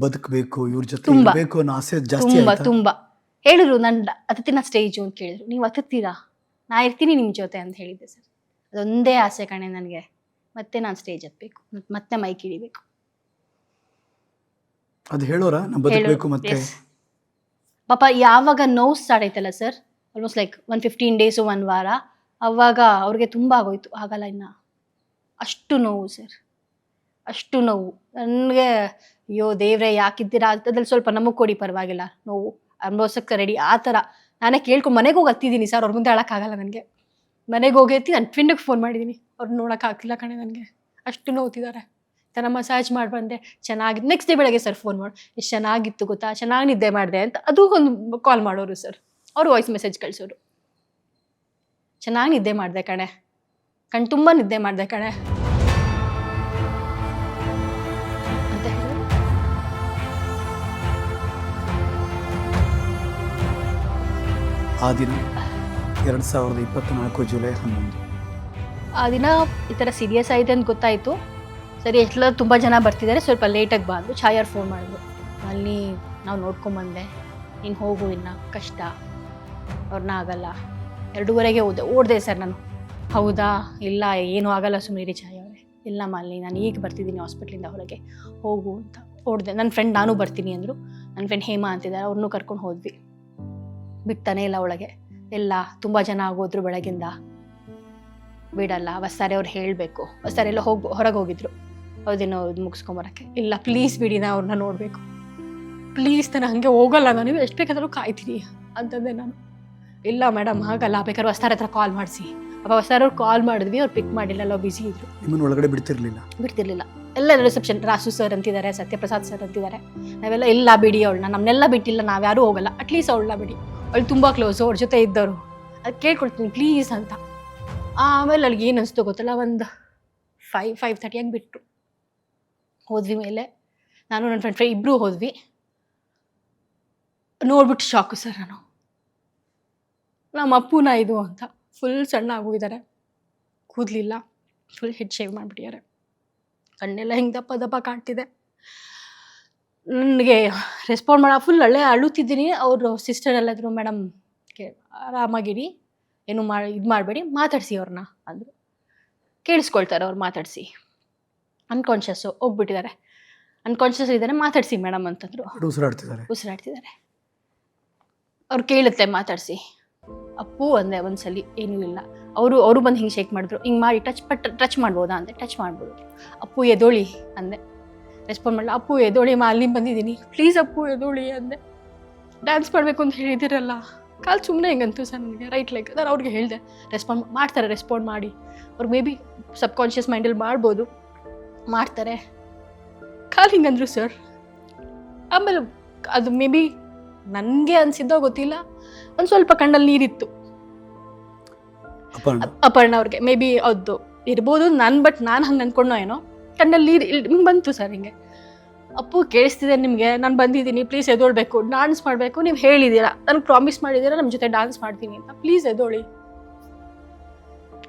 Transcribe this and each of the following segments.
ಬದುಕಬೇಕು ಇವ್ರ ಜೊತೆ ತುಂಬಾ. ಇರಬೇಕು ಅನ್ನೋ ಆಸೆ ಜಾಸ್ತಿ ತುಂಬಾ ಆಯ್ತಾ? ತುಂಬ. ಹೇಳಿದ್ರು ನನ್ನ ಅತಿಥಿನ ಸ್ಟೇಜು ಅಂತ ಕೇಳಿದ್ರು ನೀವು ಹತ್ತತ್ತೀರಾ ನಾ ಇರ್ತೀನಿ ನಿಮ್ಮ ಜೊತೆ ಅಂತ ಹೇಳಿದ್ದೆ ಸರ್. ಅದೊಂದೇ ಆಸೆ ಕಣೆ ನನಗೆ. ಮತ್ತೆ ನಾನು ಸ್ಟೇಜ್ ಹತ್ಬೇಕು. ಮತ್- ಮತ್ತೆ ಮೈಕ್ ಹಿಡಿಬೇಕು ಅದು ಹೇಳೋರ? ನಾ ಬದುಕಬೇಕು ಮತ್ತೆ? Yes. ಪಾಪ ಯಾವಾಗ ನೋವು ಸ್ಟಾರ್ಟ್ ಆಯ್ತಲ್ಲ sir? Almost like one fifteen days one ವಾರ. ಅವಾಗ ಅವ್ರಿಗೆ ತುಂಬ ಆಗೋಯ್ತು. ಆಗಲ್ಲ ಇನ್ನ. ಅಷ್ಟು ನೋವು ಸರ್. ಅಷ್ಟು ನೋವು. ನನಗೆ, ಅಯ್ಯೋ, ದೇವ್ರೆ, ಯಾಕಿದ್ದೀರಾ ಅದ್ರಲ್ಲಿ ಸ್ವಲ್ಪ ನಮಗೆ ಕೊಡಿ, ಪರವಾಗಿಲ್ಲ. ನೋವು ಅನುಭವಿಸಕ್ಕೆ ರೆಡಿ ಆ ಥರ. ನಾನೇ ಕೇಳ್ಕೊಂಡು ಮನೆಗೆ ಹೋಗಿ ಹತ್ತಿದ್ದೀನಿ ಸರ್, ಅವ್ರ ಮುಂದೆ ಹೇಳೋಕ್ಕಾಗಲ್ಲ ನನಗೆ. ಮನೆಗೆ ಹೋಗಿ ಹತ್ತಿ ನನ್ನ ಫ್ರೆಂಡಿಗೆ ಫೋನ್ ಮಾಡಿದ್ದೀನಿ ಅವ್ರು ನೋಡೋಕ್ಕಾಗ್ತಿಲ್ಲ ಕಣೆ ನನಗೆ. ಅಷ್ಟು ನೋವುತ್ತಿದ್ದಾರೆ ಥರ ಮಸಾಜ್ ಮಾಡಿ ಬಂದೆ. ಚೆನ್ನಾಗಿತ್ತು ನೆಕ್ಸ್ಟ್ ಡೇ ಬೆಳಗ್ಗೆ ಸರ್ ಫೋನ್ ಮಾಡಿ. ಎಷ್ಟು ಚೆನ್ನಾಗಿತ್ತು ಗೊತ್ತಾ? ಚೆನ್ನಾಗಿ ನಿದ್ದೆ ಮಾಡಿದೆ ಅಂತ. ಅದು ಒಂದು ಕಾಲ್ ಮಾಡೋರು ಸರ್. ಅವರು ವಾಯ್ಸ್ ಮೆಸೇಜ್ ಕಳಿಸೋರು. ಚೆನ್ನಾಗಿ ನಿದ್ದೆ ಮಾಡಿದೆ ಕಣೆ. ಕಣ್ ತುಂಬ ನಿದ್ದೆ ಮಾಡಿದೆ ಕಣೆ. ಆ ದಿನ ಎರಡ್ ಸಾವಿರದ ಇಪ್ಪತ್ನಾಲ್ಕು ಜುಲೈ ಹನ್ನೊಂದು. ಆ ದಿನ ಈ ಥರ ಸೀರಿಯಸ್ ಆಗಿದೆ ಅಂತ ಗೊತ್ತಾಯಿತು. ಸರಿ ಎಲ್ಲ ತುಂಬ ಜನ ಬರ್ತಿದ್ದಾರೆ, ಸ್ವಲ್ಪ ಲೇಟಾಗಿ ಬಂದು ಛಾಯಾರ್ ಫೋನ್ ಮಾಡಿದ್ರು. ಅಲ್ಲಿ ನಾವು ನೋಡ್ಕೊಂಬಂದೆ. ನೀನು ಹೋಗು, ಇನ್ನು ಕಷ್ಟ. ಅವ್ರನ್ನ ಆಗಲ್ಲ. ಎರಡೂವರೆಗೆ ಹೋದೆ ಓಡಿದೆ ಸರ್ ನಾನು. ಹೌದಾ? ಇಲ್ಲ, ಏನೂ ಆಗಲ್ಲ ಸುಮ್ಮನೆ ಛಾಯ ಅವರೇ. ಇಲ್ಲ ಮಾಲಿ ನಾನು ಈಗ ಬರ್ತಿದ್ದೀನಿ ಹಾಸ್ಪಿಟ್ಲಿಂದ ಹೊರಗೆ. ಹೋಗು ಅಂತ. ಓಡಿದೆ. ನನ್ನ ಫ್ರೆಂಡ್ ನಾನು ಬರ್ತೀನಿ ಅಂದರು. ನನ್ನ ಫ್ರೆಂಡ್ ಹೇಮಾ ಅಂತಿದ್ದಾರೆ ಅವ್ರನ್ನೂ ಕರ್ಕೊಂಡು ಹೋದ್ವಿ. ಬಿಡ್ತಾನೆ ಇಲ್ಲ ಒಳಗೆ ಎಲ್ಲ ತುಂಬ ಜನ ಆಗೋದ್ರು ಬೆಳಗಿಂದ. ಬಿಡಲ್ಲ ವಸ್ತಾರೆ ಅವ್ರು ಹೇಳಬೇಕು. ವಸ್ತಾರೆ ಎಲ್ಲ ಹೋಗಿ ಹೊರಗೆ ಹೋಗಿದ್ರು. ಅವ್ರದಿನ ಅವ್ರದ್ದು ಮುಗಿಸ್ಕೊಂಬರಕ್ಕೆ. ಇಲ್ಲ ಪ್ಲೀಸ್ ಬಿಡಿ ನಾ ಅವ್ರನ್ನ ನೋಡಬೇಕು. ಪ್ಲೀಸ್ ನಾನು ಹಂಗೆ ಹೋಗಲ್ಲ ನಾನು. ಎಷ್ಟು ಬೇಕಾದರೂ ಕಾಯ್ತೀನಿ ಅಂತಂದೆ ನಾನು. ಇಲ್ಲ ಮೇಡಮ್ ಹಾಗಲ್ಲ. ಬೇಕಾದ್ರೆ ವಸ್ತಾರ ಹತ್ರ ಕಾಲ್ ಮಾಡಿಸಿ. ಅಪ್ಪ ವಸ್ತಾರ ಅವ್ರು ಕಾಲ್ ಮಾಡಿದ್ವಿ ಅವ್ರು ಪಿಕ್ ಮಾಡಿಲ್ಲ ಅಲ್ಲ ಬ್ಯುಸಿ ಇದ್ರು. ನಿಮ್ಮನ್ನ ಒಳಗಡೆ ಬಿಡ್ತಿರ್ಲಿಲ್ಲ. ಬಿಡ್ತಿರ್ಲಿಲ್ಲ. ಎಲ್ಲ ರಿಸೆಪ್ಷನ್ ರಾಸು ಸರ್ ಅಂತಿದ್ದಾರೆ ಸತ್ಯಪ್ರಸಾದ್ ಸರ್ ಅಂತಿದ್ದಾರೆ. ನಾವೆಲ್ಲ ಇಲ್ಲ ಬಿಡಿ ಅವಳನ್ನ. ನಮ್ಮನ್ನೆಲ್ಲ ಬಿಟ್ಟಿಲ್ಲ ನಾವ್ಯಾರೂ ಹೋಗಲ್ಲ. ಅಟ್ಲೀಸ್ಟ್ ಅವಳನ್ನ ಬಿಡಿ. ಅವಳು ತುಂಬ ಕ್ಲೋಸ್ ಅವ್ರ ಜೊತೆ ಇದ್ದವರು. ಅದು ಕೇಳ್ಕೊಳ್ತೀನಿ ಪ್ಲೀಸ್ ಅಂತ. ಆಮೇಲೆ ಅಲ್ಲಿಗೆ ಏನು ಅನಿಸ್ತು ಗೊತ್ತಲ್ಲ, ಒಂದು ಫೈವ್ ಫೈವ್ ತರ್ಟಿಯಾಗಿ ಬಿಟ್ಟರು ಹೋದ್ವಿ ಮೇಲೆ. ನಾನು ನನ್ನ ಫ್ರೆಂಡ್ ಫ್ರೆಂಡ್ ಇಬ್ಬರೂ ಹೋದ್ವಿ. ನೋಡ್ಬಿಟ್ಟು ಶಾಕು ಸರ್ ನಾನು. ನಮ್ಮ ಅಪ್ಪುನ ಇದು ಅಂತ. ಫುಲ್ ಸಣ್ಣ ಆಗೋಗಿದ್ದಾರೆ ಕೂದಲಿಲ್ಲ. ಫುಲ್ ಹೆಡ್ ಶೇವ್ ಮಾಡಿಬಿಟ್ಟಿದ್ದಾರೆ. ಕಣ್ಣೆಲ್ಲ ಹಿಂಗೆ ದಪ್ಪ ದಪ್ಪ ಕಾಣ್ತಿದೆ. ನನಗೆ ರೆಸ್ಪಾಂಡ್ ಮಾಡೋ ಫುಲ್ ಅಲ್ಲೇ ಅಳುತ್ತಿದ್ದೀನಿ. ಅವರು ಸಿಸ್ಟರ್ ಎಲ್ಲ ಇದ್ರು ಮೇಡಮ್ ಕೇ ಆರಾಮಾಗಿರಿ ಏನು ಮಾಡಿ ಇದು ಮಾಡಬೇಡಿ ಮಾತಾಡಿಸಿ ಅವ್ರನ್ನ ಅಂದರು. ಕೇಳಿಸ್ಕೊಳ್ತಾರೆ ಅವ್ರು ಮಾತಾಡಿಸಿ. ಅನ್ಕಾನ್ಷಿಯಸ್ಸು ಹೋಗ್ಬಿಟ್ಟಿದ್ದಾರೆ ಅನ್ಕಾನ್ಷಿಯಸ್ ಇದ್ದಾರೆ ಮಾತಾಡಿಸಿ ಮೇಡಮ್ ಅಂತಂದರು. ಉಸಿರಾಡ್ತಿದ್ದಾರೆ. ಉಸಿರಾಡ್ತಿದ್ದಾರೆ. ಅವ್ರು ಕೇಳುತ್ತೆ ಮಾತಾಡಿಸಿ. ಅಪ್ಪು ಅಂದೆ ಒಂದ್ಸಲಿ ಏನೂ ಇಲ್ಲ. ಅವರು ಅವರು ಬಂದು ಹಿಂಗೆ ಶೇಕ್ ಮಾಡಿದ್ರು. ಹಿಂಗೆ ಮಾಡಿ ಟಚ್ ಪಟ್ ಟಚ್ ಮಾಡ್ಬೋದಾ? ಅಂದೆ. ಟಚ್ ಮಾಡ್ಬೋದು. ಅಪ್ಪು ಎದೋಳಿ ಅಂದೆ. ರೆಸ್ಪಾಂಡ್ ಮಾಡಲ್ಲ ಅಪ್ಪು ಎದೋಳಿ ಮಾ ಅಲ್ಲಿ ಬಂದಿದ್ದೀನಿ. ಪ್ಲೀಸ್ ಅಪ್ಪು ಎದೋಳಿ ಅಂದೆ. ಡ್ಯಾನ್ಸ್ ಮಾಡಬೇಕು ಅಂತ ಹೇಳಿದಿರಲ್ಲ. ಕಾಲು ಸುಮ್ಮನೆ ಹಿಂಗಂತು ಸರ್ ನನಗೆ. ರೈಟ್ ಲೈಕ್ ನಾನು ಅವ್ರಿಗೆ ಹೇಳಿದೆ. ರೆಸ್ಪಾಂಡ್ ಮಾಡ್ತಾರೆ ರೆಸ್ಪಾಂಡ್ ಮಾಡಿ. ಅವ್ರು ಮೇ ಬಿ ಸಬ್ಕಾನ್ಷಿಯಸ್ ಮೈಂಡಲ್ಲಿ ಮಾಡ್ಬೋದು. ಮಾಡ್ತಾರೆ. ಕಾಲು ಹಿಂಗಂದ್ರು ಸರ್. ಆಮೇಲೆ ಅದು ಮೇ ಬಿ ನನಗೆ ಅನಿಸಿದ್ದೋ ಗೊತ್ತಿಲ್ಲ. ಒಂದು ಸ್ವಲ್ಪ ಕಣ್ಣಲ್ಲಿ ನೀರಿತ್ತು. ಅಪರ್ಣ. ಅಪ್- ಅಪರ್ಣ ಅವ್ರಿಗೆ. ಮೇ ಬಿ ಅದು ಇರ್ಬೋದು ನಾನು ಬಟ್ ನಾನು ಹಂಗೆ ಅಂದ್ಕೊಂಡೋ ಏನೋ. ಕಣ್ಣಲ್ಲಿ ನೀರು ಇಲ್ಲಿ ಹಿಂಗೆ ಬಂತು ಸರ್ ಹಿಂಗೆ. ಅಪ್ಪು ಕೇಳಿಸ್ತಿದೆ ನಿಮಗೆ, ನಾನು ಬಂದಿದ್ದೀನಿ ಪ್ಲೀಸ್ ಎದೋಳ್ಬೇಕು ಡಾನ್ಸ್ ಮಾಡಬೇಕು, ನೀವು ಹೇಳಿದ್ದೀರಾ ನನಗೆ ಪ್ರಾಮಿಸ್ ಮಾಡಿದ್ದೀರಾ ನಮ್ಮ ಜೊತೆ ಡಾನ್ಸ್ ಮಾಡ್ತೀನಿ ಅಂತ ಪ್ಲೀಸ್ ಎದೋಳಿ.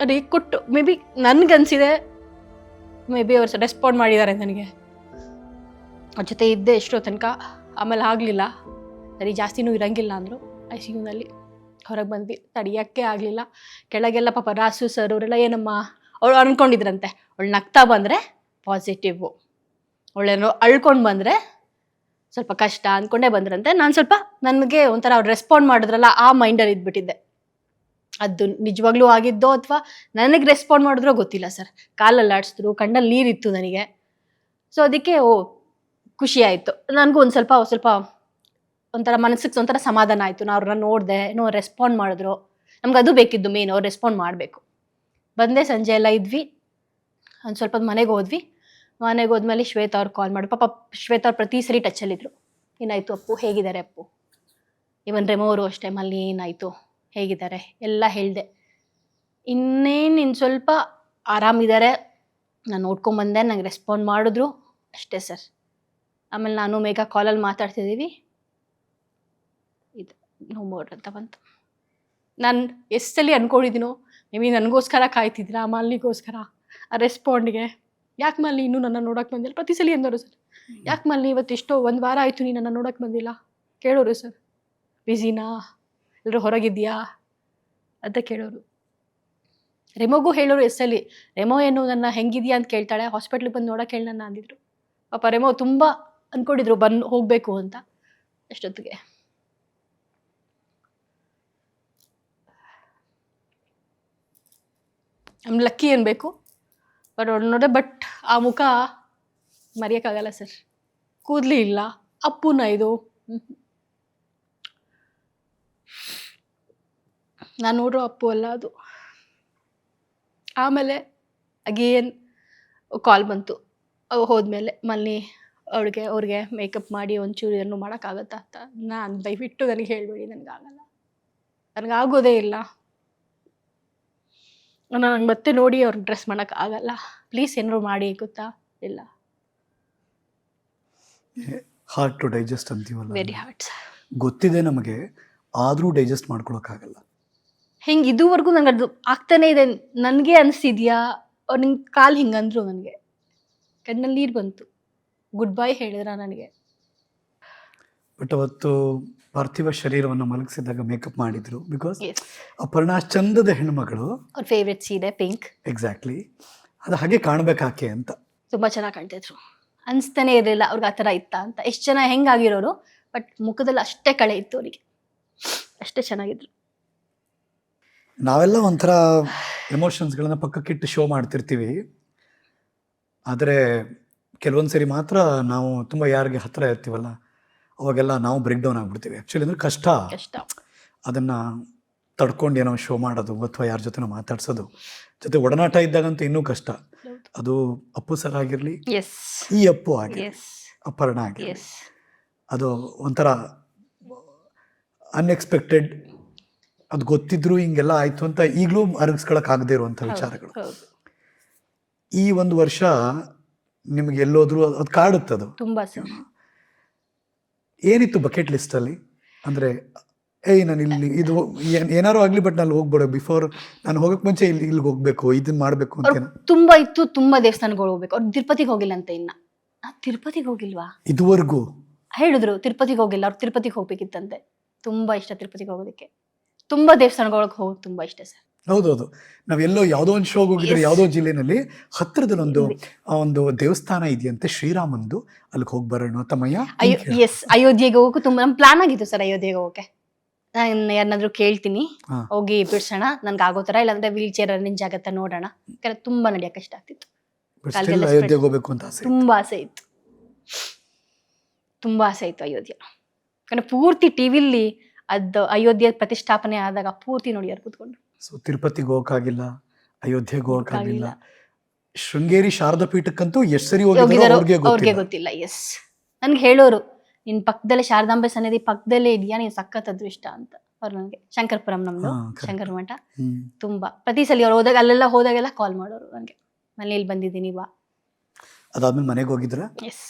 ಅದು ಕೊಟ್ಟು ಮೇ ಬಿ ನನಗನ್ಸಿದೆ ಮೇ ಬಿ ಅವ್ರು ರೆಸ್ಪಾಂಡ್ ಮಾಡಿದ್ದಾರೆ ನನಗೆ. ಅವ್ರ ಜೊತೆ ಇದ್ದೆ ಎಷ್ಟೋ ತನಕ, ಆಮೇಲೆ ಆಗಲಿಲ್ಲ, ಸರಿ ಜಾಸ್ತಿನೂ ಇರಂಗಿಲ್ಲ ಅಂದರು ಐ ಸಿ ಯುನಲ್ಲಿ ಹೊರಗೆ ಬಂದ್ವಿ, ತಡಿಯೋಕ್ಕೆ ಆಗಲಿಲ್ಲ, ಕೆಳಗೆಲ್ಲ ಪಾಪ ರಾಸು ಸರ್ ಅವರೆಲ್ಲ ಏನಮ್ಮ, ಅವಳು ಅಂದ್ಕೊಂಡಿದ್ರಂತೆ ಅವಳು ನಗ್ತಾ ಬಂದರೆ ಪಾಸಿಟಿವು ಅವಳೇನೋ ಅಳ್ಕೊಂಡು ಬಂದರೆ ಸ್ವಲ್ಪ ಕಷ್ಟ ಅಂದ್ಕೊಂಡೇ ಬಂದ್ರಂತೆ. ನಾನು ಸ್ವಲ್ಪ ನನಗೆ ಒಂಥರ ಅವ್ರು ರೆಸ್ಪಾಂಡ್ ಮಾಡಿದ್ರಲ್ಲ, ಆ ಮೈಂಡಲ್ಲಿ ಇದ್ಬಿಟ್ಟಿದ್ದೆ. ಅದು ನಿಜವಾಗ್ಲೂ ಆಗಿದ್ದೋ ಅಥವಾ ನನಗೆ ರೆಸ್ಪಾಂಡ್ ಮಾಡಿದ್ರೋ ಗೊತ್ತಿಲ್ಲ ಸರ್. ಕಾಲಲ್ಲಿ ಆಡಿಸಿದ್ರು, ಕಣ್ಣಲ್ಲಿ ನೀರಿತ್ತು ನನಗೆ. ಸೊ ಅದಕ್ಕೆ, ಓ, ಖುಷಿ ಆಯಿತು. ನನಗೂ ಒಂದು ಸ್ವಲ್ಪ ಸ್ವಲ್ಪ ಒಂಥರ ಮನಸ್ಸಿಗೆ ಒಂಥರ ಸಮಾಧಾನ ಆಯಿತು. ನಾನು ಅವ್ರನ್ನ ನೋಡಿದೆ, ಏನೋ ರೆಸ್ಪಾಂಡ್ ಮಾಡಿದ್ರು. ನಮ್ಗೆ ಅದು ಬೇಕಿದ್ದು ಮೇನ್ ಅವ್ರು ರೆಸ್ಪಾಂಡ್ ಮಾಡಬೇಕು. ಬಂದೆ, ಸಂಜೆ ಎಲ್ಲ ಇದ್ವಿ. ಒಂದು ಸ್ವಲ್ಪ ಮನೆಗೆ ಹೋದ್ವಿ. ಮನೆಗೆ ಹೋದ್ಮೇಲೆ ಶ್ವೇತಾ ಅವ್ರು ಕಾಲ್ ಮಾಡಿ. ಪಾಪ ಶ್ವೇತಾ ಅವ್ರು ಪ್ರತಿ ಸರಿ ಟಚ್ಚಲ್ಲಿದ್ದರು ಏನಾಯಿತು ಅಪ್ಪು? ಹೇಗಿದ್ದಾರೆ ಅಪ್ಪು? ಇವನ್ ರೆಮೋ ಅವರು ಅಷ್ಟೇ, ಮಲ್ಲಿ ಏನಾಯಿತು? ಹೇಗಿದ್ದಾರೆ? ಎಲ್ಲ ಹೇಳಿದೆ. ಇನ್ನೇನು ಇನ್ನು ಸ್ವಲ್ಪ ಆರಾಮಿದ್ದಾರೆ ನಾನು ನೋಡ್ಕೊಂಬಂದೆ ನಂಗೆ ರೆಸ್ಪಾಂಡ್ ಮಾಡಿದ್ರು. ಅಷ್ಟೇ ಸರ್. ಆಮೇಲೆ ನಾನು ಮೇಘ ಕಾಲಲ್ಲಿ ಮಾತಾಡ್ತಿದ್ದೀವಿ ಇದು ನೋ ಮೋರ್ ಅಂತ ಬಂತು. ನಾನು ಎಷ್ಟಲ್ಲಿ ಸಲ ಅನ್ಕೊಂಡಿದ್ದೀನೋ ಮೇ ಬಿ ನನಗೋಸ್ಕರ ಕಾಯ್ತಿದ್ದೀರಾ, ಮಲ್ಲಿಗೋಸ್ಕರ? ಆ ರೆಸ್ಪಾಂಡ್ಗೆ ಯಾಕೆ ಮಲ್ಲಿ ಇನ್ನೂ ನನ್ನ ನೋಡೋಕೆ ಬಂದಿಲ್ಲ? ಪ್ರತಿ ಸಲ ಎಂದರು ಸರ್. ಯಾಕೆ ಮಲ್ಲಿ ಇವತ್ತು ಎಷ್ಟೋ ಒಂದು ವಾರ ಆಯಿತು ನೀನು ನನ್ನ ನೋಡೋಕೆ ಬಂದಿಲ್ಲ? ಕೇಳೋರು ಸರ್. ಬ್ಯುಸಿನಾ ಎಲ್ಲರೂ ಹೊರಗಿದ್ಯಾ? ಅಂತ ಕೇಳೋರು. ರೆಮೋಗೂ ಹೇಳೋರು ಎಸ್ ಅಲ್ಲಿ. ರೆಮೋ ಏನು ನನ್ನ ಹೆಂಗಿದ್ಯಾ ಅಂತ ಕೇಳ್ತಾಳೆ. ಹಾಸ್ಪಿಟ್ಲಿಗೆ ಬಂದು ನೋಡಕ್ಕೆ ಹೇಳಿ ನನ್ನ ಅಂದಿದ್ರು. ಪಾಪ ರೆಮೋ ತುಂಬ ಅಂದ್ಕೊಂಡಿದ್ರು ಬಂದು ಹೋಗಬೇಕು ಅಂತ. ಅಷ್ಟೊತ್ತಿಗೆ ನಮ್ಮ ಲಕ್ಕಿ ಅನ್ಬೇಕು. ಬಟ್ ಅವ್ಳು ನೋಡೆ ಬಟ್ ಆ ಮುಖ ಮರೆಯೋಕ್ಕಾಗಲ್ಲ ಸರ್ ಕೂದಲಿ ಇಲ್ಲ, ಅಪ್ಪುನ ಇದು. ನಾನು ನೋಡೋ ಅಪ್ಪು ಅಲ್ಲ ಅದು. ಆಮೇಲೆ ಅಗೇನ್ ಕಾಲ್ ಬಂತು. ಅವು ಹೋದ್ಮೇಲೆ ಮಲ್ಲಿ ಅವಳಿಗೆ, ಅವ್ರಿಗೆ ಮೇಕಪ್ ಮಾಡಿ ಒಂಚೂರು ಏನು ಮಾಡೋಕ್ಕಾಗತ್ತಾ ಅಂತ. ನಾನು ದಯವಿಟ್ಟು ನನಗೆ ಹೇಳಬೇಡಿ, ನನಗಾಗಲ್ಲ. ನನಗಾಗೋದೇ ಇಲ್ಲ. ನನಗೆ ಮತ್ತೆ ನೋಡಿ ಅವ್ರಿಗೆ ಡ್ರೆಸ್ ಮಾಡೋಕ್ಕಾಗಲ್ಲ ಪ್ಲೀಸ್ ಏನಾರು ಮಾಡಿ ಗೊತ್ತಾ? ಇಲ್ಲ. ಹಾರ್ಟ್ ಟು ಡೈಜೆಸ್ಟ್ ಅಂತೀವಲ್ಲ? ವೆರಿ ಹಾರ್ಡ್ ಗೊತ್ತಿದೆ ನಮಗೆ ಆದರೂ ಡೈಜೆಸ್ಟ್ ಮಾಡ್ಕೊಳಕ್ಕಾಗಲ್ಲ ಹಿಂಗೆ ಇದುವರೆಗೂ ನಂಗೆ ಅದು ಆಗ್ತಾನೆ ಇದೆ. ನನಗೆ ಅನಿಸಿದ್ಯಾ? ಅವ್ರು ನಿಂಗೆ ಕಾಲು ಹಿಂಗೆ ಅಂದರು ನನಗೆ. ಕಣ್ಣಲ್ಲಿ ನೀರು ಬಂತು. ಗುಡ್ ಬೈ ಹೇಳಿದ್ರ ನನಗೆ. ಬಟ್ ಅವತ್ತು ಪಾರ್ಥಿವ ಶರೀರವನ್ನು ಮಲಗಿಸಿದಾಗ ಮೇಕಪ್ ಮಾಡಿದ್ರು ಬಿಕಾಸ್ ಅಪರ್ಣಾ ಚಂದದ ಹೆಣ್ಮಗಳು. ಅವ್ರ ಫೇವ್ರೆಟ್ ಸೀರೆ ಪಿಂಕ್ ಎಕ್ಸಾಕ್ಟ್ಲಿ ಅದು ಹಾಗೆ ಕಾಣ್ಬೇಕಾಕೆ ಅಂತ. ತುಂಬ ಚೆನ್ನಾಗಿ ಕಾಣ್ತಿದ್ರು. ಅನಿಸ್ತಾನೆ ಇರಲಿಲ್ಲ ಅವ್ರಿಗೆ ಆ ಥರ ಇತ್ತ ಅಂತ. ಎಷ್ಟು ಜನ ಹೆಂಗಾಗಿರೋರು ಬಟ್ ಮುಖದಲ್ಲಿ ಅಷ್ಟೇ ಕಳೆ ಇತ್ತು ಅವರಿಗೆ. ಅಷ್ಟೇ ಚೆನ್ನಾಗಿದ್ರು. ನಾವೆಲ್ಲ ಒಂಥರ ಎಮೋಷನ್ಸ್ಗಳನ್ನ ಪಕ್ಕಕ್ಕಿಟ್ಟು ಶೋ ಮಾಡ್ತಿರ್ತೀವಿ. ಆದರೆ ಕೆಲವೊಂದು ಸರಿ ಮಾತ್ರ ನಾವು ತುಂಬ ಯಾರಿಗೆ ಹತ್ತಿರ ಇರ್ತೀವಲ್ಲ ಅವಾಗೆಲ್ಲ ನಾವು ಬ್ರೇಕ್ ಡೌನ್ ಆಗಿಬಿಡ್ತೀವಿ. ಆ್ಯಕ್ಚುಲಿ ಅಂದರೆ ಕಷ್ಟ. ಅದನ್ನು ತಡ್ಕೊಂಡು ಏನೋ ಶೋ ಮಾಡೋದು ಅಥವಾ ಯಾರ ಜೊತೆ ಮಾತಾಡ್ಸೋದು. ಜೊತೆ ಒಡನಾಟ ಇದ್ದಾಗಂತೂ ಇನ್ನೂ ಕಷ್ಟ. ಅದು ಅಪ್ಪು ಸರ್ ಆಗಿರಲಿ ಈ ಅಪ್ಪು ಆಗಿ ಅಪರ್ಣ ಆಗಿ ಅದು ಒಂಥರ ಅನ್ಎಕ್ಸ್ಪೆಕ್ಟೆಡ್ ಅದು ಗೊತ್ತಿದ್ರು ಹಿಂಗೆಲ್ಲ ಆಯ್ತು ಅಂತ ಈಗಲೂ ಅರಗಿಸ್ಕೊಳಕ್ಕಾಗದೇ ಇರುವಂಥ ವಿಚಾರಗಳು. ಈ ಒಂದು ವರ್ಷ ನಿಮ್ಗೆ ಎಲ್ಲೋದ್ರು ಅದು ಕಾಡುತ್ತದು. ಅದು ತುಂಬ ಏನಿತ್ತು ಬಕೆಟ್ ಲಿಸ್ಟಲ್ಲಿ ಅಂದರೆ ಏಯ್ ನಾನು ಇಲ್ಲಿ ಇದು ಏನ್- ಏನಾರು ಆಗ್ಲಿ ಬಟ್ ನಾನು ಹೋಗ್ಬೇಡ. ಬಿಫೋರ್ ನಾನು ಹೋಗಕ್ ಮುಂಚೆ ಇಲ್ಲಿ ಇಲ್ಲಿಗೆ ಹೋಗ್ಬೇಕು. ಇದನ್ನ ಮಾಡ್ಬೇಕು ಅಂತ ತುಂಬಾ ಇತ್ತು ತುಂಬಾ ದೇವಸ್ಥಾನಗಳು ಹೋಗ್ಬೇಕು. ಅವ್ರು ತಿರುಪತಿಗೆ ಹೋಗಿಲ್ಲ ಅಂತ ಇನ್ನ. ಆ, ತಿರುಪತಿಗೆ ಹೋಗಿಲ್ವಾ? ಇದುವರೆಗೂ? ಹೇಳಿದ್ರು ತಿರುಪತಿಗೆ ಹೋಗಿಲ್ಲ ಅವ್ರು ತಿರುಪತಿಗೆ ಹೋಗ್ಬೇಕಿತ್ತಂತೆ. ತುಂಬಾ ಇಷ್ಟ ತಿರುಪತಿಗೆ ಹೋಗೋದಕ್ಕೆ. ತುಂಬಾ ದೇವಸ್ಥಾನಗಳಿಗೆ ಹೋಗೋದು ತುಂಬಾ ಇಷ್ಟ ಸರ್. ಹೌದೌದು. ನಾವೆಲ್ಲೋ ಯಾವುದೋ ಒಂದು ಶೋಗೆ ಹೋಗಿದ್ರೆ. ಯಾವುದೋ ಜಿಲ್ಲೆನಲ್ಲಿ ಹತ್ತಿರದಲ್ಲೊಂದು ಒಂದು ದೇವಸ್ಥಾನ ಇದೆಯಂತೆ ಶ್ರೀರಾಮಂದು. ಅಲ್ಲಿಗೆ ಹೋಗಿ ಬರೋಣ ತಮ್ಮಯ್ಯ ಹಿಂಗ್ ಎಸ್ ಅಯೋಧ್ಯೆಗೆ ಹೋಗಕ್ಕೆ ತುಂಬಾ ನಮ್ ಪ್ಲಾನ್ ಆಗಿತ್ತು ಸರ್ ಅಯೋಧ್ಯೆಗೆ ಹೋಗಕ್ಕೆ. ನಾನು ಯಾರನ್ನಾದ್ರೂ ಕೇಳ್ತೀನಿ. ಹೋಗಿ ಬಿಡ್ಸೋಣ. ನನ್ಗೆ ಆಗೋ ತರ ಇಲ್ಲಾಂದ್ರೆ ವೀಲ್ ಚೇರ್ ನಿಂಜ ಜಾಗತ್ತ ನೋಡೋಣ. ಯಾಕಂದ್ರೆ ತುಂಬಾ ನಡೆಯಕ್ಕೆ ಕಷ್ಟ ಆಗ್ತಿತ್ತು. ಅಯೋಧ್ಯೆಗೆ ಹೋಗ್ಬೇಕು ಅಂತ ಆಸೆ ತುಂಬಾ ಆಸೆ ಇತ್ತು. ತುಂಬಾ ಆಸೆ ಇತ್ತು ಅಯೋಧ್ಯೆ. ಯಾಕಂದ್ರೆ ಪೂರ್ತಿ ಟಿವಿಲಿ ಅದು ಅಯೋಧ್ಯೆ ಪ್ರತಿಷ್ಠಾಪನೆ ಆದಾಗ ಪೂರ್ತಿ ನೋಡಿ ಯಾರು ಕೂತ್ಕೊಂಡು ಸೊ ತಿರುಪತಿಗೆ ಹೋಗಕ್ಕಾಗಿಲ್ಲ ಅಯೋಧ್ಯೆಗೆ ಹೋಗಕ್ಕಾಗಿಲ್ಲ. ಶೃಂಗೇರಿ ಶಾರದಾ ಪೀಠಕ್ಕಂತೂ ಎಷ್ಟು ಸರಿ ಅವ್ರಿಗೆ ಗೊತ್ತಿಲ್ಲ. ಎಸ್ ನನ್ಗೆ ಹೇಳೋರು ನಿನ್ ಪಕ್ಕದಲ್ಲೇ ಶಾರದಾಂಬೆ ಸನ್ನಿಧಿ ಪಕ್ಕದಲ್ಲೇ ಇದೆಯಾ? ನೀನ್ ಸಖತ್ ಅದೃಷ್ಟ ಅಂತ ಅವ್ರು ನನಗೆ. ಶಂಕರಪುರಂ ನಮ್ದು ಶಂಕರ ಮಠ. ತುಂಬಾ. ಪ್ರತಿ ಸಲ ಅವ್ರು ಹೋದಾಗ ಅಲ್ಲೆಲ್ಲ ಹೋದಾಗೆಲ್ಲ ಕಾಲ್ ಮಾಡೋರು ನನಗೆ. ಮನೇಲಿ ಬಂದಿದ್ದೀನಿ ಬಾ. ಅದಾದ್ಮೇಲೆ ಮನೆಗೆ ಹೋಗಿದ್ರ? ಎಸ್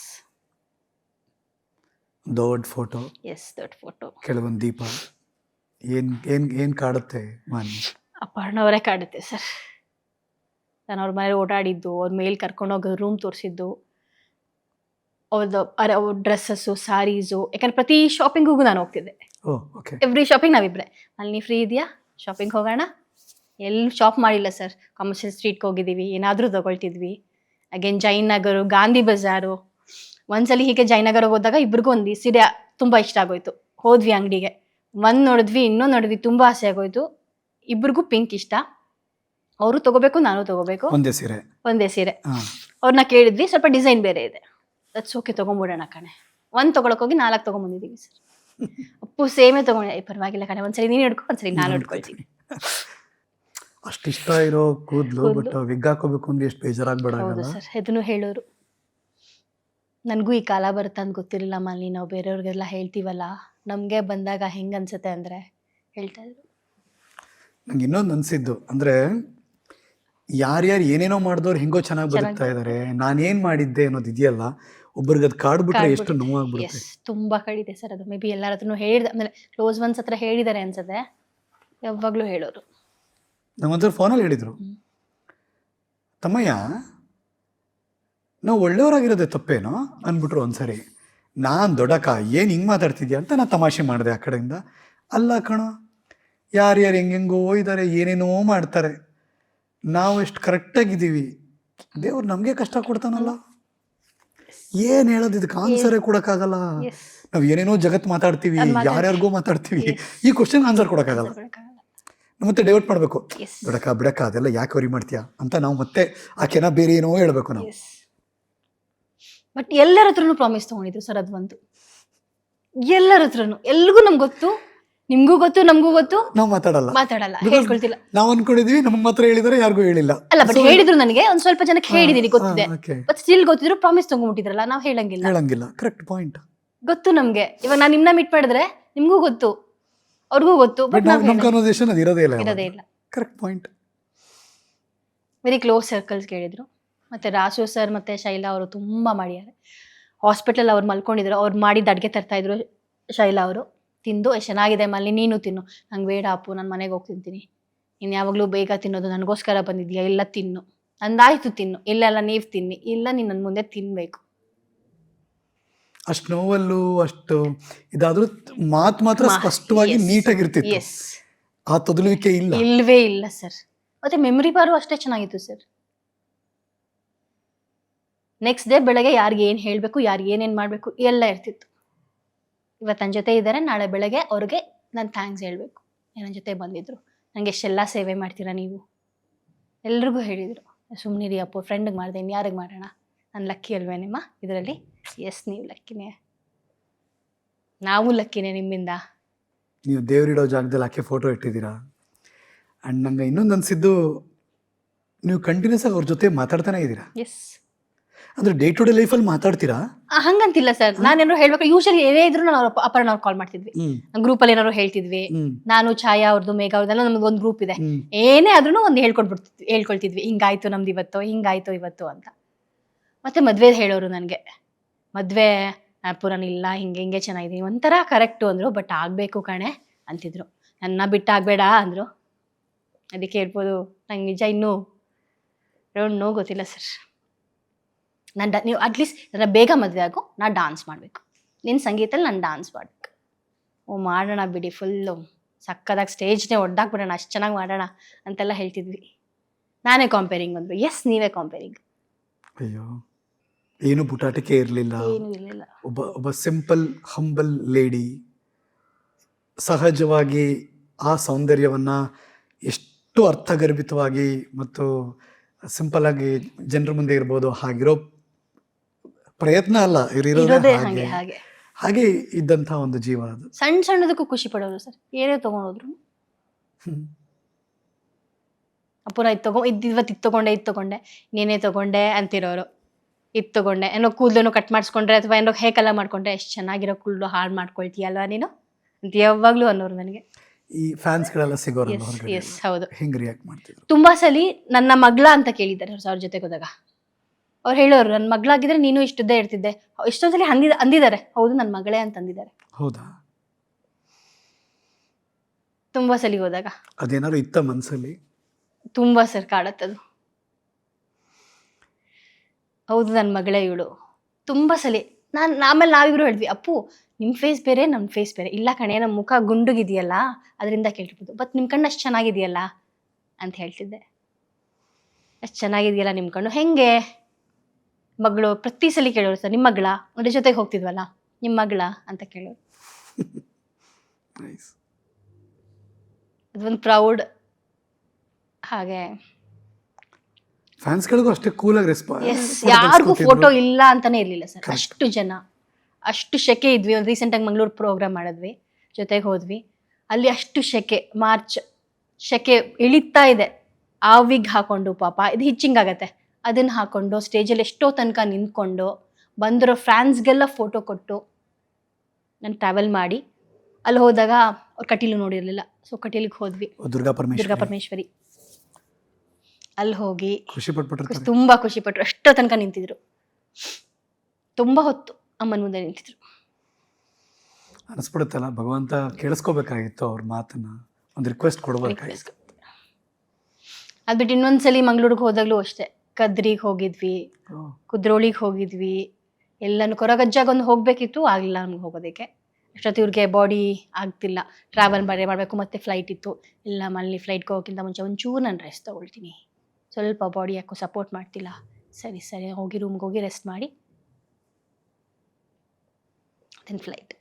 ದೊಡ್ಡ ಫೋಟೋ ಎಸ್ ದೊಡ್ಡ ಫೋಟೋ. ಕೆಲವೊಂದು ದೀಪ. ಏನು ಏನ್ ಏನ್ ಕಾಡುತ್ತೆ ಮಾನ್ಯ? ಅಪರ್ಣವರೇ ಕಾಡುತ್ತೆ ಸರ್. ನಾನು ಅವ್ರ ಮನೇಲಿ ಓಡಾಡಿದ್ದು ಅವ್ರ ಮೇಲೆ ಕರ್ಕೊಂಡೋಗಿ ರೂಮ್ ತೋರಿಸಿದ್ದು. ಅವ್ರದ್ದು ಅರೆ ಅವ್ರ ಡ್ರೆಸ್ಸಸ್ಸು ಸಾರೀಸು ಯಾಕಂದ್ರೆ ಪ್ರತಿ ಶಾಪಿಂಗಿಗೂ ನಾನು ಹೋಗ್ತಿದ್ದೆ. ಓ ಓಕೆ ಎವ್ರಿ ಶಾಪಿಂಗ್ ನಾವಿಬ್ರೆ. ಅಲ್ಲಿ ನೀವು ಫ್ರೀ ಇದೆಯಾ ಶಾಪಿಂಗ್ ಹೋಗೋಣ? ಎಲ್ಲಿ ಶಾಪ್ ಮಾಡಿಲ್ಲ ಸರ್. ಕಮರ್ಷಿಯಲ್ ಸ್ಟ್ರೀಟ್ಗೆ ಹೋಗಿದ್ದೀವಿ. ಏನಾದರೂ ತಗೊಳ್ತಿದ್ವಿ. ಅಗೇನ್ ನಗರು ಗಾಂಧಿ ಬಜಾರು. ಒಂದ್ಸಲಿ ಹೀಗೆ ಜಯನಗರ ಹೋದಾಗ ಇಬ್ರಿಗೂ ಒಂದು ಸೀರೆ ತುಂಬ ಇಷ್ಟ ಆಗೋಯ್ತು. ಹೋದ್ವಿ ಅಂಗಡಿಗೆ. ಒಂದ್ ನೋಡಿದ್ವಿ ಇನ್ನೊಂದು ನೋಡಿದ್ವಿ ತುಂಬಾ ಆಸೆ ಆಗೋಯ್ತು. ಇಬ್ರಿಗೂ ಪಿಂಕ್ ಇಷ್ಟ. ಅವರು ತಗೋಬೇಕು ನಾನು ತಗೋಬೇಕು. ಒಂದೇ ಸೀರೆ. ಒಂದೇ ಸೀರೆ. ಅವ್ರನ್ನ ಕೇಳಿದ್ವಿ ಸ್ವಲ್ಪ ಡಿಸೈನ್ ಬೇರೆ ಇದೆ. ದಟ್ಸ್ ಓಕೆ ತಗೊಂಬಿಡೋಣ ಕಣೆ. ಒಂದ್ ತಗೊಳಕ್ ಹೋಗಿ ನಾಲ್ಕು ತಗೊಂಬಂದಿದ್ದೀವಿ ಸರ್. ಅಪ್ಪು ಸೇಮೇ ತಗೊಳ್ಳಿ ಪರವಾಗಿಲ್ಲ ಕಣೆ ಒಂದ್ಸರಿ ನೀನು ಹಿಡ್ಕೊ ಒಂದ್ಸರಿ ನಾನು ಹಿಡ್ಕೊಳ್ತೀನಿ ಅಷ್ಟಿಷ್ಟ ಇರೋ ಕೂದಲು ಕೂದ್ಲು. ಬಟ್ ವಿಗ್ ಹಾಕೋಬೇಕು ಅಂದ್ರೆ ಎಷ್ಟು ಬೇಜಾರಾಗ್ಬೇಡ ಹೌದು ಸರ್ ಇದನ್ನು ಹೇಳೋರು. ನನಗೂ ಈ ಕಾಲ ಬರುತ್ತೆ ಅಂತ ಗೊತ್ತಿರಲಿಲ್ಲ ಮಾಲಿ ನಾವು ಬೇರೆಯವ್ರಿಗೆಲ್ಲ ಹೇಳ್ತೀವಲ್ಲ ನಮಗೆ ಬಂದಾಗ ಹೆಂಗ್ ಅನ್ಸುತ್ತೆ ಅಂದ್ರೆ ಹೇಳ್ತಾ ಇದ್ರು. ನಂಗೆ ಇನ್ನೊಂದು ಅನ್ಸಿದ್ದು ಅಂದ್ರೆ ಯಾರ್ಯಾರು ಏನೇನೋ ಮಾಡಿದವ್ರು ಹೆಂಗೋ ಚೆನ್ನಾಗಿ ಬದುಕ್ತಾ ಇದಾರೆ ನಾನೇನ್ ಮಾಡಿದ್ದೆ ಅನ್ನೋದು ಇದೆಯಲ್ಲ ಒಬ್ಬರಿಗೆ ಅದು ಕಾಡ್ಬಿಟ್ರೆ ಎಷ್ಟು. ನೋವಾಗ್ಬಿಡುತ್ತೆ. ತುಂಬ ಕಡಿದೆ ಸರ್ ಅದು. ಮೇ ಬಿ ಎಲ್ಲರ ಹತ್ರನೂ ಹೇಳಿದ ಆಮೇಲೆ ಕ್ಲೋಸ್ ಒನ್ಸ್ ಹತ್ರ ಹೇಳಿದ್ದಾರೆ ಅನ್ಸುತ್ತೆ. ಯಾವಾಗಲೂ ಹೇಳೋರು ನಮ್ಮ ಫೋನಲ್ಲಿ ಹೇಳಿದ್ರು. ತಮ್ಮಯ್ಯ ನಾವು ಒಳ್ಳೆಯವರಾಗಿರೋದೇ ತಪ್ಪೇನೋ ಅಂದ್ಬಿಟ್ರು ಒಂದ್ಸರಿ. ನಾನು ದೊಡ್ಡಕ್ಕ ಏನು ಹಿಂಗೆ ಮಾತಾಡ್ತಿದ್ಯಾ ಅಂತ ನಾನು ತಮಾಷೆ ಮಾಡಿದೆ ಆ ಕಡೆಯಿಂದ. ಅಲ್ಲ ಕಣ ಯಾರ್ಯಾರು ಹೆಂಗೆಂಗೋ ಇದ್ದಾರೆ ಏನೇನೋ ಮಾಡ್ತಾರೆ. ನಾವು ಎಷ್ಟು ಕರೆಕ್ಟಾಗಿದ್ದೀವಿ ದೇವ್ರು ನಮಗೆ ಕಷ್ಟ ಕೊಡ್ತಾನಲ್ಲ. ಏನು ಹೇಳೋದು ಇದಕ್ಕೆ? ಆನ್ಸರೇ ಕೊಡೋಕ್ಕಾಗಲ್ಲ. ನಾವು ಏನೇನೋ ಜಗತ್ತು ಮಾತಾಡ್ತೀವಿ ಯಾರ್ಯಾರಿಗೂ ಮಾತಾಡ್ತೀವಿ. ಈ ಕ್ವಶನ್ ಆನ್ಸರ್ ಕೊಡೋಕ್ಕಾಗಲ್ಲ. ಮತ್ತೆ ಡೈವರ್ಟ್ ಮಾಡಬೇಕು. ಬಿಡಕ್ಕ ಬಿಡಕ್ಕ ಅದೆಲ್ಲ ಯಾಕೆ ವರಿ ಮಾಡ್ತೀಯಾ ಅಂತ ನಾವು ಮತ್ತೆ ಆಕೆನ ಬೇರೆ ಏನೋ ಹೇಳಬೇಕು ನಾವು. ಬಟ್ ಎಲ್ಲರ ಹತ್ರನು ಪ್ರಾಮಿಸ್ ತಗೊಂಡಿದ್ರು ಸರ್ ಅದು ಒಂದು ಎಲ್ಲರ ಹತ್ರನು. ಎಲ್ಲಿಗೂ ನಮ್ಗೆ ಗೊತ್ತು. ನಿಮ್ಗೂ ಗೊತ್ತು ನಮಗೂ ಗೊತ್ತು. ನಾವು ಮಾತಾಡಲ್ಲ. ಮಾತಾಡಲ್ಲ. ಹೇಳ್ಕೊಳ್ತಿಲ್ಲ. ನಾವು ಅನ್ಕೊಂಡಿದೀವಿ ನಮ್ಮ ಮಾತ್ರ ಹೇಳಿದ್ರೆ ಯಾರಿಗೂ ಹೇಳಿಲ್ಲ. ಅಲ್ಲ ಬಟ್ ಹೇಳಿದ್ರು ನನಗೆ. ಒಂದ್ ಸ್ವಲ್ಪ ಜನಕ್ಕೆ ಹೇಳಿದೀನಿ ಗೊತ್ತಿದೆ. ಬಟ್ ಸ್ಟಿಲ್ ಗೊತ್ತಿದ್ರು ಪ್ರಾಮಿಸ್ ತಗೊಂಡ್ಬಿಟ್ಟಿದ್ರಲ್ಲ ನಾವ್ ಹೇಳಂಗಿಲ್ಲ. ಹೇಳಂಗಿಲ್ಲ. ಕರೆಕ್ಟ್ ಪಾಯಿಂಟ್ ಗೊತ್ತು ನಮ್ಗೆ. ಇವಾಗ ನಾನು ನಿಮ್ನ ಮಿಟ್ ಮಾಡಿದ್ರೆ ನಿಮ್ಗೂ ಗೊತ್ತು. ಅವ್ರಿಗೂ ಗೊತ್ತು ಬಟ್ ಬಟ್ ನಾವು ನಮ್ಮ ಕನ್ವರ್ಸೇಷನ್ ಅದು ಇರೋದೇ ಇಲ್ಲ ಇರೋದೇ ಇಲ್ಲ. Correct point very close circles ಕೇಳಿದ್ರು. ಮತ್ತೆ ರಾಸು ಸರ್ ಮತ್ತೆ ಶೈಲಾ ಅವರು ತುಂಬಾ ಮಾಡಿದ್ದಾರೆ. ಹಾಸ್ಪಿಟಲ್ ಅವ್ರು ಮಲ್ಕೊಂಡಿದ್ರು. ಅವ್ರು ಮಾಡಿದ ಅಡುಗೆ ತರ್ತಾ ಇದ್ರು ಶೈಲಾ ಅವರು. ತಿಂದು ಎಷ್ಟು ಚೆನ್ನಾಗಿದೆ ಮಲ್ಲಿ ನೀನು ತಿನ್ನು. ನಂಗೆ ಬೇಡ ಅಪ್ಪು ನಾನು ಮನೆಗೆ ಹೋಗಿ ತಿಂತೀನಿ. ನೀನು ಯಾವಾಗಲೂ ಬೇಗ ತಿನ್ನೋದು ನನಗೋಸ್ಕರ ಬಂದಿದ್ಯಾ? ಇಲ್ಲ ತಿನ್ನು. ನಂದಾಯ್ತು ತಿನ್ನು. ಇಲ್ಲೆಲ್ಲ ಇಲ್ಲ ನೀವು ತಿನ್ನಿ. ಇಲ್ಲ ನೀನು ನನ್ನ ಮುಂದೆ ತಿನ್ನಬೇಕು ಅಷ್ಟು ನೋವಲ್ಲೂ ಅಷ್ಟು ಇದಾದ್ರೂ ಮಾತು ಮಾತ್ರ ಸ್ಪಷ್ಟವಾಗಿ. ನೀಟಾಗಿರ್ತಿತ್ತು. ಆ ತೊದಲುವಿಕೆ ಇಲ್ಲ. ಇಲ್ಲವೇ ಇಲ್ಲ ಸರ್. ಮತ್ತೆ ಮೆಮೊರಿ ಬಾರು ಅಷ್ಟೇ ಚೆನ್ನಾಗಿತ್ತು ಸರ್. ನೆಕ್ಸ್ಟ್ ಡೇ ಬೆಳಗ್ಗೆ ಯಾರಿಗೆ ಏನು ಹೇಳಬೇಕು ಯಾರಿಗೆ ಏನೇನು ಮಾಡಬೇಕು ಎಲ್ಲ ಇರ್ತಿತ್ತು. ಇವತ್ತು ನನ್ನ ಜೊತೆ ಇದ್ದಾರೆ ನಾಳೆ ಬೆಳಗ್ಗೆ ಅವ್ರಿಗೆ ನಾನು ಥ್ಯಾಂಕ್ಸ್ ಹೇಳಬೇಕು. ನನ್ನ ಜೊತೆ ಬಂದಿದ್ರು. ನನಗೆ ಎಷ್ಟೆಲ್ಲ ಸೇವೆ ಮಾಡ್ತೀರಾ ನೀವು? ಎಲ್ರಿಗೂ ಹೇಳಿದರು. ಸುಮ್ಮನಿರಿ ಅಪ್ಪು ಫ್ರೆಂಡಿಗೆ ಮಾಡಿದೆ ಇನ್ಯಾರಿಗೆ ಮಾಡೋಣ? ನಾನು ಲಕ್ಕಿ ಅಲ್ವೇ ನಿಮ್ಮ? ಇದರಲ್ಲಿ? ಎಸ್ ನೀವು ಲಕ್ಕಿನೇ ನಾವು ಲಕ್ಕಿನೇ ನಿಮ್ಮಿಂದ. ನೀವು ದೇವರಿಡೋ ಜಾಗದಲ್ಲಿ ಆಕೆ ಫೋಟೋ ಇಟ್ಟಿದ್ದೀರಾ? ಆ್ಯಂಡ್ ನಂಗೆ ಇನ್ನೊಂದು ಅನಿಸಿದ್ದು ನೀವು ಕಂಟಿನ್ಯೂಸ್ ಆಗಿ ಅವ್ರ ಜೊತೆ ಮಾತಾಡ್ತಾನೆ ಇದ್ದೀರಾ? ಎಸ್ ಅಂದ್ರೆ ಡೇ ಟು ಡೇ ಲೈಫಲ್ಲಿ ಮಾತಾಡ್ತೀರಾ? ಆ, ಹಂಗಂತಿಲ್ಲ ಸರ್. ನಾನೇನಾದ್ರು ಹೇಳ್ಬೇಕು ಯೂಶಲಿ ಏನೇ ಇದ್ರು ನಾನು ಅವ್ರ ಅಪರ್ಣ ಅವ್ರು ಕಾಲ್ ಮಾಡ್ತಿದ್ವಿ. ಗ್ರೂಪ್ ಅಲ್ಲಿ ಏನಾದ್ರು ಹೇಳ್ತಿದ್ವಿ. ನಾನು ಛಾಯಾ ಅವ್ರದ್ದು ಮೇಘ ಅವ್ರದ್ದೆಲ್ಲ ನಮ್ಗೆ ಒಂದು ಗ್ರೂಪ್ ಇದೆ. ಏನೇ ಆದ್ರೂ ಒಂದು ಹೇಳ್ಕೊಟ್ಬಿಡ್ತಿದ್ವಿ ಹೇಳ್ಕೊಳ್ತಿದ್ವಿ. ಹಿಂಗಾಯ್ತು ನಮ್ದು ಇವತ್ತು ಹಿಂಗಾಯ್ತು ಇವತ್ತು ಅಂತ. ಮತ್ತೆ ಮದ್ವೆ ಹೇಳೋರು ನನಗೆ. ಮದ್ವೆ ಅಪ್ಪು ನಾನು ಇಲ್ಲ ಹಿಂಗೆ ಹಿಂಗೆ ಚೆನ್ನಾಗಿದ್ದೀನಿ ಒಂಥರ ಕರೆಕ್ಟು ಅಂದ್ರು ಬಟ್ ಆಗ್ಬೇಕು ಕಣೆ ಅಂತಿದ್ರು. ನನ್ನ ಬಿಟ್ಟು ಆಗಬೇಡ ಅಂದ್ರು. ಅದಕ್ಕೆ ಹೇಳ್ಬೋದು ನಂಗೆ ನಿಜ ಇನ್ನೂ ನೋ ಗೊತ್ತಿಲ್ಲ ಸರ್. ನಾನು ಡ ನೀವು ಅಟ್ಲೀಸ್ಟ್ ನನ್ನ ಬೇಗ ಮದುವೆ ಆಗು ನಾ ಡಾನ್ಸ್ ಮಾಡಬೇಕು. ನಿನ್ನ ಸಂಗೀತಲ್ಲಿ ನಾನು ಡಾನ್ಸ್ ಮಾಡಬೇಕು. ಓ ಮಾಡೋಣ ಬಿಡಿ ಫುಲ್ಲು ಸಕ್ಕದಾಗಿ ಸ್ಟೇಜ್ನೇ ಒಡ್ಡಾಕ್ಬಿಡೋಣ ಅಷ್ಟು ಚೆನ್ನಾಗಿ ಮಾಡೋಣ ಅಂತೆಲ್ಲ ಹೇಳ್ತಿದ್ವಿ. ನಾನೇ ಕಾಂಪೇರಿಂಗ್ ಅಂದರು. ಎಸ್ ನೀವೇ ಕಾಂಪೇರಿಂಗ್ ಅಯ್ಯೋ ಏನು ಬುಟಾಟಿಕೆ ಇರಲಿಲ್ಲ. ಏನು ಇರಲಿಲ್ಲ. ಒಬ್ಬ ಒಬ್ಬ ಸಿಂಪಲ್ ಹಂಬಲ್ ಲೇಡಿ ಸಹಜವಾಗಿ ಆ ಸೌಂದರ್ಯವನ್ನ ಎಷ್ಟು ಅರ್ಥಗರ್ಭಿತವಾಗಿ ಮತ್ತು ಸಿಂಪಲ್ ಆಗಿ ಜನರ ಮುಂದೆ ಇರ್ಬೋದು ಹಾಗಿರೋ ಪ್ರಯತ್ನ ಅಲ್ಲ ಇರೋದೇ ಹಾಗೆ. ಹಾಗೆ ಹಾಗೆ. ಹಾಗೆ ಒಂದು ಜೀವನ ಅದು. ಸಣ್ಣ ಸಣ್ಣದಕ್ಕೂ ಖುಷಿ ಪಡೋರು ಸರ್. ಏನೇ ತಗೊಂಡೋದ್ರು. ಅಪ್ಪನ ಇದು ತಗೊ ಇದ್ ಇವತ್ತು ಇದು ತಗೊಂಡೆ ಇದು ತಗೊಂಡೆ ನೀನೇ ತಗೊಂಡೆ ಅಂತಿರೋರು. ಇದು ತಗೊಂಡೆ. ಏನೋ ಕೂದಲು ಕಟ್ ಮಾಡಿಸ್ಕೊಂಡ್ರೆ ಅಥವಾ ಏನೋ ಹೇಕಲ್ಲ ಮಾಡ್ಕೊಂಡ್ರೆ ಎಷ್ಟು ಚೆನ್ನಾಗಿರೋ ಕೂದಲು ಹಾಳು ಮಾಡ್ಕೊಳ್ತೀಯಲ್ವಾ ನೀನು? ಅಂತ ಯಾವಾಗಲೂ ಅನ್ನೋರು ನನಗೆ. ಈ ಫ್ಯಾನ್ಸ್ಗಳೆಲ್ಲ ಸಿಗೋರು ಎಸ್ ಹೌದು. ಹಿಂಗೆ ರಿಯಾಕ್ಟ್ ಮಾಡ್ತಿದ್ರು? ತುಂಬಾ ಸಲಿ ನನ್ನ ಮಗ್ಳ ಅಂತ ಕೇಳಿದ್ದಾರೆ ಅವ್ರ ಜೊತೆಗೆ ಹೋದಾಗ. ಅವ್ರು ಹೇಳೋರು ನನ್ನ ಮಗಳಾಗಿದ್ರೆ ನೀನು ಇಷ್ಟುದ್ದೇ ಇರ್ತಿದ್ದೆ. ಎಷ್ಟೊಂದ್ ಸಲ ಅಂದಿದ ಅಂದಿದ್ದಾರೆ. ಹೌದು ನನ್ನ ಮಗಳೇ ಅಂತ ಅಂದಿದ್ದಾರೆ. ಹೌದಾ? ತುಂಬಾ ಸಲಿ ಹೋದಾಗ. ಅದೇನಾದ್ರು ಇತ್ತ ಮನಸ್ಸಲ್ಲಿ ತುಂಬಾ ಸರ್ ಕಾಡತ್ತದು. ಹೌದು ನನ್ನ ಮಗಳೇ ಇವಳು. ತುಂಬಾ ಸಲಿ. ನಾನು ಆಮೇಲೆ ನಾವಿಬ್ರು ಹೇಳಿದ್ವಿ ಅಪ್ಪು ನಿಮ್ಮ ಫೇಸ್ ಬೇರೆ ನಮ್ಮ ಫೇಸ್ ಬೇರೆ. ಇಲ್ಲ ಕಣೆ ನಮ್ಮ ಮುಖ ಗುಂಡುಗಿದೆಯಲ್ಲ ಅದರಿಂದ ಕೇಳಿರ್ಬೋದು ಬಟ್ ನಿಮ್ಮ ಕಣ್ಣು ಅಷ್ಟು ಚೆನ್ನಾಗಿದೆಯಲ್ಲ? ಅಂತ ಹೇಳ್ತಿದ್ದೆ. ಅಷ್ಟು ಚೆನ್ನಾಗಿದೆಯಲ್ಲ ನಿಮ್ಮ ಕಣ್ಣು? ಹೆಂಗೆ? ಮಗಳು ಪ್ರತಿ ಸಲ ಕೇಳೋರು ಸರ್ ನಿಮ್ಮ ಮಗಳ? ಅವ್ರ ಜೊತೆಗೆ ಹೋಗ್ತಿದ್ವಲ್ಲ ನಿಮ್ಮ ಮಗಳ? ಅಂತ ಕೇಳೋರು. ಅದೊಂದು ಪ್ರೌಡ್ ಹಾಗೆ. ಫ್ಯಾನ್ಸ್ಗಳಿಗೂ ಅಷ್ಟೇ ಕೂಲಾಗಿ ರೆಸ್ಪಾನ್ಸ್ ಎಸ್ ಯಾರಿಗೂ ಫೋಟೋ ಇಲ್ಲ ಅಂತಾನೆ ಇರ್ಲಿಲ್ಲ ಸರ್. ಅಷ್ಟು ಜನ ಅಷ್ಟು ಶೆಕೆ ಇದ್ವಿ. ಒಂದು ರೀಸೆಂಟಾಗಿ ಮಂಗಳೂರು ಪ್ರೋಗ್ರಾಮ್ ಮಾಡಿದ್ವಿ ಜೊತೆಗೆ ಹೋದ್ವಿ. ಅಲ್ಲಿ ಅಷ್ಟು ಶೆಕೆ ಮಾರ್ಚ್ ಶೆಕೆ ಇಳಿತಾ ಇದೆ. ಆ ವಿಗ್ ಹಾಕೊಂಡು ಪಾಪ ಇದು ಹಿಚ್ಚಿಂಗ್ ಆಗತ್ತೆ. ಅದನ್ನ ಹಾಕ್ಕೊಂಡು ಸ್ಟೇಜಲ್ಲಿ ಎಷ್ಟೋ ತನಕ ನಿಂತ್ಕೊಂಡು ಬಂದಿರೋ ಫ್ಯಾನ್ಸ್ಗೆಲ್ಲ ಫೋಟೋ ಕೊಟ್ಟು ನಾನು ಟ್ರಾವೆಲ್ ಮಾಡಿ ಅಲ್ಲಿ ಹೋದಾಗ ಅವ್ರು ಕಟೀಲು ನೋಡಿರಲಿಲ್ಲ. ಸೊ ಕಟೀಲಿಗೆ ಹೋದ್ವಿ. ದುರ್ಗಾ ದುರ್ಗಾ ಪರಮೇಶ್ವರಿ. ಅಲ್ಲಿ ಹೋಗಿ ಖುಷಿ ಪಟ್ಬಿಟ್ರು ತುಂಬಾ ಖುಷಿ ಪಟ್ಟರು ಎಷ್ಟೋ ತನಕ ನಿಂತಿದ್ರು. ತುಂಬ ಹೊತ್ತು ಅಮ್ಮನ ಮುಂದೆ ನಿಂತಿದ್ರು. ಅನಿಸ್ಬಿಡುತ್ತಲ್ಲ ಭಗವಂತ ಕೇಳಿಸ್ಕೋಬೇಕಾಗಿತ್ತು ಅವ್ರ ಮಾತನ್ನ. ಒಂದು ರಿಕ್ವೆಸ್ಟ್ ಕೊಡ್ಬೇಕಾಗಿತ್ತು. ಅದ್ಬಿಟ್ಟು ಇನ್ನೊಂದ್ಸಲಿ ಮಂಗ್ಳೂರಿಗೆ ಹೋದಾಗಲೂ ಅಷ್ಟೇ. ಕದ್ರಿಗೆ ಹೋಗಿದ್ವಿ ಕುದ್ರೋಳಿಗೆ ಹೋಗಿದ್ವಿ. ಎಲ್ಲಾನು ಕೊರಗಜ್ಜಾಗೊಂದು ಹೋಗ್ಬೇಕಿತ್ತು ಆಗಲಿಲ್ಲ ನಮ್ಗೆ ಹೋಗೋದಕ್ಕೆ. ಅಷ್ಟೊತ್ತು ಇವ್ರಿಗೆ ಬಾಡಿ ಆಗ್ತಿಲ್ಲ. ಟ್ರಾವೆಲ್ ಮಾಡಿ ಮಾಡಬೇಕು ಮತ್ತೆ ಫ್ಲೈಟ್ ಇತ್ತು. ಇಲ್ಲ ಮಲ್ಲಿ ಫ್ಲೈಟ್ಗೆ ಹೋಗೋಕ್ಕಿಂತ ಮುಂಚೆ ಒಂಚೂರು ನಾನು ರೆಸ್ಟ್ ತೊಗೊಳ್ತೀನಿ. ಸ್ವಲ್ಪ ಬಾಡಿ ಯಾಕೋ ಸಪೋರ್ಟ್ ಮಾಡ್ತಿಲ್ಲ. ಸರಿ ಸರಿ ಹೋಗಿ ರೂಮ್ಗೆ ಹೋಗಿ ರೆಸ್ಟ್ ಮಾಡಿ ದೆನ್ ಫ್ಲೈಟ್